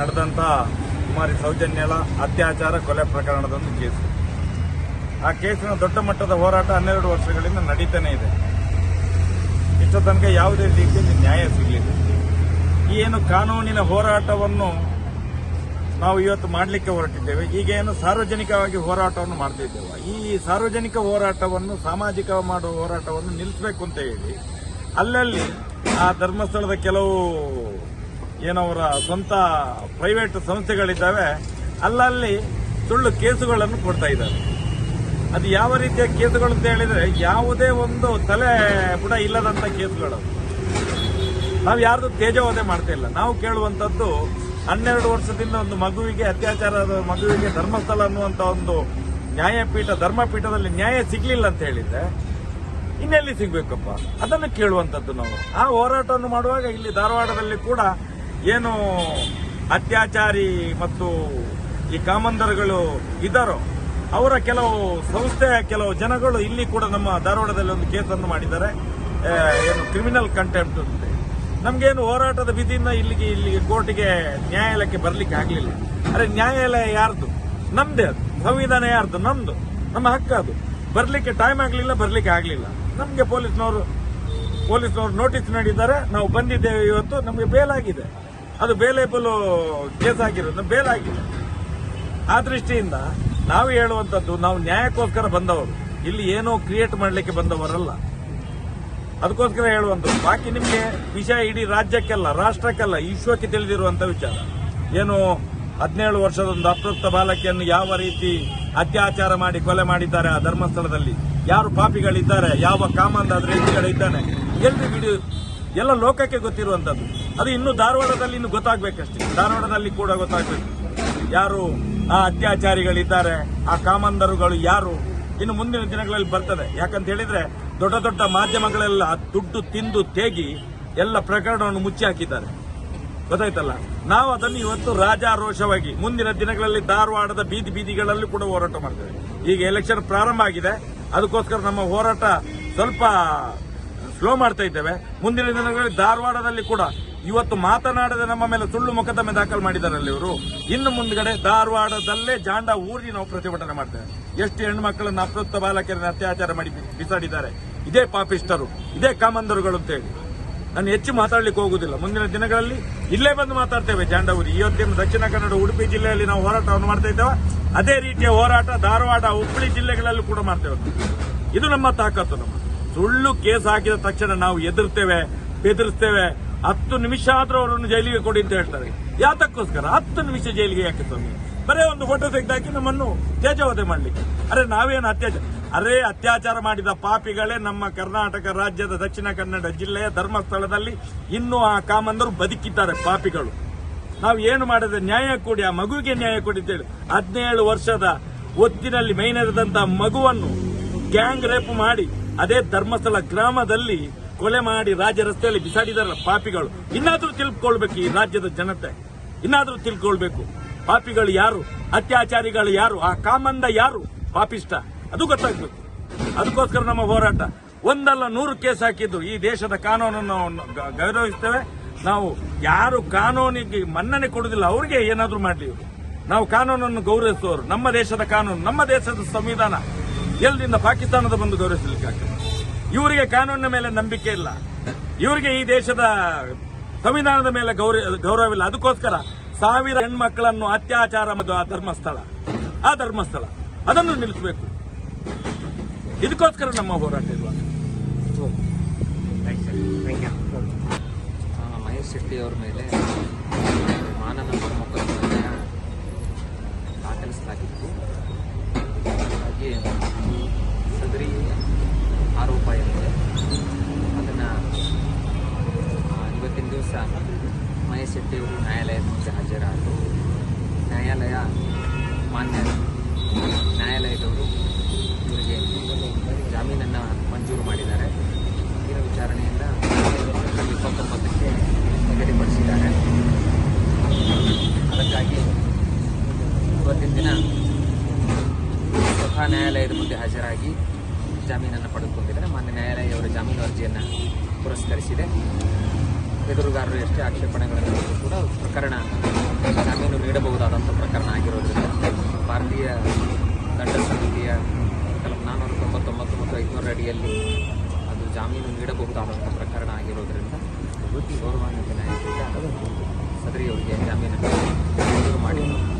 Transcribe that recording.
ನಡೆದಂತ ಕುಮಾರಿ ಸೌಜನ್ಯಳ ಅತ್ಯಾಚಾರ ಕೊಲೆ ಪ್ರಕರಣದೊಂದು ಕೇಸು. ಆ ಕೇಸಿನ ದೊಡ್ಡ ಮಟ್ಟದ ಹೋರಾಟ ಹನ್ನೆರಡು ವರ್ಷಗಳಿಂದ ನಡೀತಾನೆ ಇದೆ. ಇಷ್ಟ ತನಕ ಯಾವುದೇ ರೀತಿಯಲ್ಲಿ ನ್ಯಾಯ ಸಿಗಲಿಲ್ಲ. ಈ ಏನು ಕಾನೂನಿನ ಹೋರಾಟವನ್ನು ನಾವು ಇವತ್ತು ಮಾಡಲಿಕ್ಕೆ ಹೊರಟಿದ್ದೇವೆ. ಈಗ ಏನು ಸಾರ್ವಜನಿಕವಾಗಿ ಹೋರಾಟವನ್ನು ಮಾಡ್ತಿದ್ದೇವೆ. ಈ ಸಾರ್ವಜನಿಕ ಹೋರಾಟವನ್ನು, ಸಾಮಾಜಿಕ ಮಾಡುವ ಹೋರಾಟವನ್ನು ನಿಲ್ಲಿಸಬೇಕು ಅಂತ ಹೇಳಿ, ಅಲ್ಲಲ್ಲಿ ಆ ಧರ್ಮಸ್ಥಳದ ಕೆಲವು ಏನವರ ಸ್ವಂತ ಪ್ರೈವೇಟ್ ಸಂಸ್ಥೆಗಳಿದ್ದಾವೆ, ಅಲ್ಲಲ್ಲಿ ಸುಳ್ಳು ಕೇಸುಗಳನ್ನು ಕೊಡ್ತಾ ಇದ್ದಾರೆ. ಅದು ಯಾವ ರೀತಿಯ ಕೇಸುಗಳು ಅಂತ ಹೇಳಿದ್ರೆ, ಯಾವುದೇ ಒಂದು ತಲೆ ಬುಡ ಇಲ್ಲದಂತ ಕೇಸುಗಳು. ನಾವು ಯಾರ್ದು ತೇಜವಧೆ ಮಾಡ್ತಾ ಇಲ್ಲ. ನಾವು ಕೇಳುವಂತದ್ದು ಹನ್ನೆರಡು ವರ್ಷದಿಂದ ಒಂದು ಮಗುವಿಗೆ ಅತ್ಯಾಚಾರದ ಮಗುವಿಗೆ ಧರ್ಮಸ್ಥಳ ಅನ್ನುವಂತ ಒಂದು ನ್ಯಾಯಪೀಠ, ಧರ್ಮಪೀಠದಲ್ಲಿ ನ್ಯಾಯ ಸಿಗಲಿಲ್ಲ ಅಂತ ಹೇಳಿದ್ರೆ, ಇನ್ನೆಲ್ಲಿ ಸಿಗಬೇಕಪ್ಪ? ಅದನ್ನು ಕೇಳುವಂತದ್ದು ನಾವು. ಆ ಹೋರಾಟವನ್ನು ಮಾಡುವಾಗ ಇಲ್ಲಿ ಧಾರವಾಡದಲ್ಲಿ ಕೂಡ ಏನು ಅತ್ಯಾಚಾರಿ ಮತ್ತು ಈ ಕಾಮಂದರುಗಳು ಇದ್ದಾರೋ, ಅವರ ಕೆಲವು ಸಂಸ್ಥೆಯ ಕೆಲವು ಜನಗಳು ಇಲ್ಲಿ ಕೂಡ ನಮ್ಮ ಧಾರವಾಡದಲ್ಲಿ ಒಂದು ಕೇಸನ್ನು ಮಾಡಿದ್ದಾರೆ. ಏನು ಕ್ರಿಮಿನಲ್ ಕಂಟೆಂಪ್ಟ್ ಅಂತ ನಮಗೇನು ಹೋರಾಟದ ವಿಧಿಯಿಂದ ಇಲ್ಲಿಗೆ ಇಲ್ಲಿಗೆ ಕೋರ್ಟಿಗೆ ನ್ಯಾಯಾಲಯಕ್ಕೆ ಬರ್ಲಿಕ್ಕೆ ಆಗಲಿಲ್ಲ. ಅರೆ, ನ್ಯಾಯಾಲಯ ಯಾರ್ದು? ನಮ್ದೇ ಅದು. ಸಂವಿಧಾನ ಯಾರ್ದು? ನಮ್ದು. ನಮ್ಮ ಹಕ್ಕು ಅದು. ಬರಲಿಕ್ಕೆ ಟೈಮ್ ಆಗಲಿಲ್ಲ, ಬರಲಿಕ್ಕೆ ಆಗಲಿಲ್ಲ. ನಮಗೆ ಪೊಲೀಸ್ನವರು ಪೊಲೀಸ್ನವರು ನೋಟಿಸ್ ನೀಡಿದ್ದಾರೆ. ನಾವು ಬಂದಿದ್ದೇವೆ ಇವತ್ತು. ನಮಗೆ ಬೇಲಾಗಿದೆ ಅದು ಬೇಲೇಬಲ್ ಕೇಸ್ ಆಗಿರೋದು ಬೇಲ್ ಆಗಿದೆ. ಆ ದೃಷ್ಟಿಯಿಂದ ನಾವು ಹೇಳುವಂತದ್ದು ನಾವು ನ್ಯಾಯಕ್ಕೋಸ್ಕರ ಬಂದವರು. ಇಲ್ಲಿ ಏನೋ ಕ್ರಿಯೇಟ್ ಮಾಡಲಿಕ್ಕೆ ಬಂದವರಲ್ಲ. ಅದಕ್ಕೋಸ್ಕರ ಹೇಳುವಂಥದ್ದು. ಬಾಕಿ ನಿಮಗೆ ವಿಷಯ ಇಡೀ ರಾಜ್ಯಕ್ಕೆಲ್ಲ, ರಾಷ್ಟ್ರಕ್ಕೆಲ್ಲ, ವಿಶ್ವಕ್ಕೆ ತಿಳಿದಿರುವಂತ ವಿಚಾರ. ಏನು ಹದಿನೇಳು ವರ್ಷದೊಂದು ಅಪ್ರಾಪ್ತ ಬಾಲಕಿಯನ್ನು ಯಾವ ರೀತಿ ಅತ್ಯಾಚಾರ ಮಾಡಿ ಕೊಲೆ ಮಾಡಿದ್ದಾರೆ ಆ ಧರ್ಮಸ್ಥಳದಲ್ಲಿ? ಯಾರು ಪಾಪಿಗಳಿದ್ದಾರೆ? ಯಾವ ಕಾಮಂದಾದ್ರೆ ಇದ್ದಾನೆ ವಿಡಿಯೋ ಎಲ್ಲ ಲೋಕಕ್ಕೆ ಗೊತ್ತಿರುವಂತದ್ದು. ಅದು ಇನ್ನು ಧಾರವಾಡದಲ್ಲಿ ಇನ್ನು ಗೊತ್ತಾಗ್ಬೇಕಷ್ಟೇ. ಧಾರವಾಡದಲ್ಲಿ ಕೂಡ ಗೊತ್ತಾಗ್ಬೇಕು. ಯಾರು ಆ ಅತ್ಯಾಚಾರಿಗಳಿದ್ದಾರೆ, ಆ ಕಾಮಂದರುಗಳು ಯಾರು, ಇನ್ನು ಮುಂದಿನ ದಿನಗಳಲ್ಲಿ ಬರ್ತದೆ. ಯಾಕಂತ ಹೇಳಿದ್ರೆ, ದೊಡ್ಡ ದೊಡ್ಡ ಮಾಧ್ಯಮಗಳೆಲ್ಲ ದುಡ್ಡು ತಿಂದು ತೇಗಿ ಎಲ್ಲ ಪ್ರಕರಣವನ್ನು ಮುಚ್ಚಿ ಹಾಕಿದ್ದಾರೆ. ಗೊತ್ತಾಯ್ತಲ್ಲ? ನಾವು ಅದನ್ನು ಇವತ್ತು ರಾಜಾರೋಷವಾಗಿ ಮುಂದಿನ ದಿನಗಳಲ್ಲಿ ಧಾರವಾಡದ ಬೀದಿ ಬೀದಿಗಳಲ್ಲಿ ಕೂಡ ಹೋರಾಟ ಮಾಡ್ತೇವೆ. ಈಗ ಎಲೆಕ್ಷನ್ ಪ್ರಾರಂಭ ಆಗಿದೆ. ಅದಕ್ಕೋಸ್ಕರ ನಮ್ಮ ಹೋರಾಟ ಸ್ವಲ್ಪ ಸ್ಲೋ ಮಾಡ್ತಾ ಇದ್ದೇವೆ. ಮುಂದಿನ ದಿನಗಳಲ್ಲಿ ಧಾರವಾಡದಲ್ಲಿ ಕೂಡ ಇವತ್ತು ಮಾತನಾಡದೆ ನಮ್ಮ ಮೇಲೆ ಸುಳ್ಳು ಮೊಕದ್ದಮೆ ದಾಖಲು ಮಾಡಿದಾರಲ್ಲಿ ಇವರು. ಇನ್ನು ಮುಂದ್ಗಡೆ ಧಾರವಾಡದಲ್ಲೇ ಜಾಂಡ ಊರಿ ನಾವು ಪ್ರತಿಭಟನೆ ಮಾಡ್ತೇವೆ. ಎಷ್ಟು ಹೆಣ್ಮಕ್ಳನ್ನ ಅಪ್ರಾಪ್ತ ಬಾಲಕಿಯರನ್ನು ಅತ್ಯಾಚಾರ ಮಾಡಿ ಬಿಸಾಡಿದ್ದಾರೆ. ಇದೇ ಪಾಪಿಸ್ಟರು ಇದೇ ಕಾಮಂದರುಗಳು ಅಂತ ಹೇಳಿ. ನಾನು ಹೆಚ್ಚು ಮಾತಾಡ್ಲಿಕ್ಕೆ ಹೋಗುದಿಲ್ಲ. ಮುಂದಿನ ದಿನಗಳಲ್ಲಿ ಇಲ್ಲೇ ಬಂದು ಮಾತಾಡ್ತೇವೆ ಜಾಂಡವೂರಿ ಇವತ್ತಿನ ದಕ್ಷಿಣ ಕನ್ನಡ, ಉಡುಪಿ ಜಿಲ್ಲೆಯಲ್ಲಿ ನಾವು ಹೋರಾಟವನ್ನು ಮಾಡ್ತಾ ಇದ್ದೇವೆ. ಅದೇ ರೀತಿಯ ಹೋರಾಟ ಧಾರವಾಡ, ಹುಬ್ಬಳ್ಳಿ ಜಿಲ್ಲೆಗಳಲ್ಲೂ ಕೂಡ ಮಾಡ್ತೇವೆ. ಇದು ನಮ್ಮ ತಾಕತ್ತು ನಮ್ಮ. ಸುಳ್ಳು ಕೇಸ್ ಹಾಕಿದ ತಕ್ಷಣ ನಾವು ಎದುರ್ತೇವೆ, ಬೆದರಿಸ್ತೇವೆ. ಹತ್ತು ನಿಮಿಷ ಆದ್ರೂ ಅವರನ್ನು ಜೈಲಿಗೆ ಕೊಡಿ ಅಂತ ಹೇಳ್ತಾರೆ. ಯಾತಕ್ಕೋಸ್ಕರ? ಹತ್ತು ನಿಮಿಷ ಜೈಲಿಗೆ ಯಾಕೆ ಸ್ವಾಮಿ? ಬರೇ ಒಂದು ಫೋಟೋ ತೆಗೆದಾಕಿ ನಮ್ಮನ್ನು ತೇಜವಧೆ ಮಾಡ್ಲಿಕ್ಕೆ. ಅರೆ, ನಾವೇನು ಅತ್ಯಾಚಾರ ಅರೇ, ಅತ್ಯಾಚಾರ ಮಾಡಿದ ಪಾಪಿಗಳೇ ನಮ್ಮ ಕರ್ನಾಟಕ ರಾಜ್ಯದ ದಕ್ಷಿಣ ಕನ್ನಡ ಜಿಲ್ಲೆಯ ಧರ್ಮಸ್ಥಳದಲ್ಲಿ ಇನ್ನೂ ಆ ಕಾಮಂದರು ಬದುಕಿದ್ದಾರೆ ಪಾಪಿಗಳು. ನಾವು ಏನು ಮಾಡಿದ್ರೆ ನ್ಯಾಯ ಕೊಡಿ, ಆ ಮಗುವಿಗೆ ನ್ಯಾಯ ಕೊಡಿ ಅಂತೇಳಿ ಹದಿನೇಳು ವರ್ಷದ ಒತ್ತಿನಲ್ಲಿ ಮೈನೆರೆದಂತಹ ಮಗುವನ್ನು ಗ್ಯಾಂಗ್ ರೇಪ್ ಮಾಡಿ ಅದೇ ಧರ್ಮಸ್ಥಳ ಗ್ರಾಮದಲ್ಲಿ ಕೊಲೆ ಮಾಡಿ ರಾಜ್ಯ ರಸ್ತೆಯಲ್ಲಿ ಬಿಸಾಡಿದಾರಲ್ಲ ಪಾಪಿಗಳು. ಇನ್ನಾದ್ರೂ ತಿಳ್ಕೊಳ್ಬೇಕು ಈ ರಾಜ್ಯದ ಜನತೆ. ಇನ್ನಾದ್ರೂ ತಿಳ್ಕೊಳ್ಬೇಕು. ಪಾಪಿಗಳು ಯಾರು? ಅತ್ಯಾಚಾರಿಗಳು ಯಾರು? ಆ ಕಾಮಂದ ಯಾರು? ಪಾಪಿಷ್ಟ. ಅದು ಗೊತ್ತಾಗ್ಬೇಕು. ಅದಕ್ಕೋಸ್ಕರ ನಮ್ಮ ಹೋರಾಟ. ಒಂದಲ್ಲ ನೂರು ಕೇಸ್ ಹಾಕಿದ್ದು ಈ ದೇಶದ ಕಾನೂನನ್ನು ಗೌರವಿಸ್ತೇವೆ. ನಾವು ಯಾರು ಕಾನೂನಿಗೆ ಮನ್ನಣೆ ಕೊಡುವುದಿಲ್ಲ. ಅವ್ರಿಗೆ ಏನಾದ್ರೂ ಮಾಡ್ಲಿ ನಾವು ಕಾನೂನನ್ನು ಗೌರವಿಸುವವರು. ನಮ್ಮ ದೇಶದ ಕಾನೂನು, ನಮ್ಮ ದೇಶದ ಸಂವಿಧಾನ. ಎಲ್ಲಿಂದ ಪಾಕಿಸ್ತಾನದ ಬಂದು ಗೌರವಿಸಲಿಕ್ಕೆ ಆಗ್ತದೆ? ಇವರಿಗೆ ಕಾನೂನಿನ ಮೇಲೆ ನಂಬಿಕೆ ಇಲ್ಲ. ಇವರಿಗೆ ಈ ದೇಶದ ಸಂವಿಧಾನದ ಮೇಲೆ ಗೌರವ ಇಲ್ಲ ಅದಕ್ಕೋಸ್ಕರ ಸಾವಿರ ಹೆಣ್ಮಕ್ಕಳನ್ನು ಅತ್ಯಾಚಾರ ಮತ್ತು ಆ ಧರ್ಮಸ್ಥಳ ಆ ಧರ್ಮಸ್ಥಳ, ಅದನ್ನು ನಿಲ್ಲಿಸಬೇಕು. ಇದಕ್ಕೋಸ್ಕರ ನಮ್ಮ ಹೋರಾಟ ಇರುವ. ಮಹೇಶ್ ಶೆಟ್ಟಿ ಅವರ ಮೇಲೆ ಮಾನನಂದ ಮೊಕದ್ದಮೆಯನ್ನು ದಾಖಲಿಸಲಾಗಿತ್ತು ಹಾಗಾಗಿ ಸದರಿ ಆರೋಪ ಏನಿದೆ ಅದನ್ನು ಇವತ್ತಿನ ದಿವಸ ಮಹೇಶ್ ಶೆಟ್ಟಿ ಅವರು ನ್ಯಾಯಾಲಯದ ಮುಂದೆ ಹಾಜರಾದರು ನ್ಯಾಯಾಲಯ ಮಾನ್ಯ ನ್ಯಾಯಾಲಯದವರು ಇವರಿಗೆ ಜಾಮೀನನ್ನು ಮಂಜೂರು ಮಾಡಿದ್ದಾರೆ. ಮುಂದಿನ ವಿಚಾರಣೆಯನ್ನು ಇಪ್ಪತ್ತೊಂಬತ್ತಕ್ಕೆ ನಿಗದಿಪಡಿಸಿದ್ದಾರೆ. ಅದಕ್ಕಾಗಿ ಇವತ್ತಿನ ದಿನ ಸ್ವತಃ ನ್ಯಾಯಾಲಯದ ಮುಂದೆ ಹಾಜರಾಗಿ ಜಾಮೀನನ್ನು ಪಡೆದುಕೊಂಡಿದ್ದಾರೆ. ಮಾನ್ಯ ನ್ಯಾಯಾಲಯವರ ಜಾಮೀನು ಅರ್ಜಿಯನ್ನು ಪುರಸ್ಕರಿಸಿದೆ. ಎದುರುಗಾರರು ಎಷ್ಟೇ ಆಕ್ಷೇಪಣೆಗಳನ್ನು ಕೂಡ ಪ್ರಕರಣ ಜಾಮೀನು ನೀಡಬಹುದಾದಂಥ ಪ್ರಕರಣ ಆಗಿರೋದ್ರಿಂದ ಭಾರತೀಯ ದಂಡ ಸಮಿತಿಯ ಕಲಂ ನಾನ್ನೂರ ತೊಂಬತ್ತೊಂಬತ್ತು ಮತ್ತು ಐದುನೂರ ಅಡಿಯಲ್ಲಿ ಅದು ಜಾಮೀನು ನೀಡಬಹುದಾದಂಥ ಪ್ರಕರಣ ಆಗಿರೋದ್ರಿಂದ ಗೌರವಾನ್ವಿತ ನ್ಯಾಯಪೀಠ ಸದರಿಯವರಿಗೆ ಜಾಮೀನನ್ನು ಮಂಜೂರು ಮಾಡಿ ವಿಚಾರಣೆಯನ್ನು ನಿಗದಿಪಡಿಸಿದೆ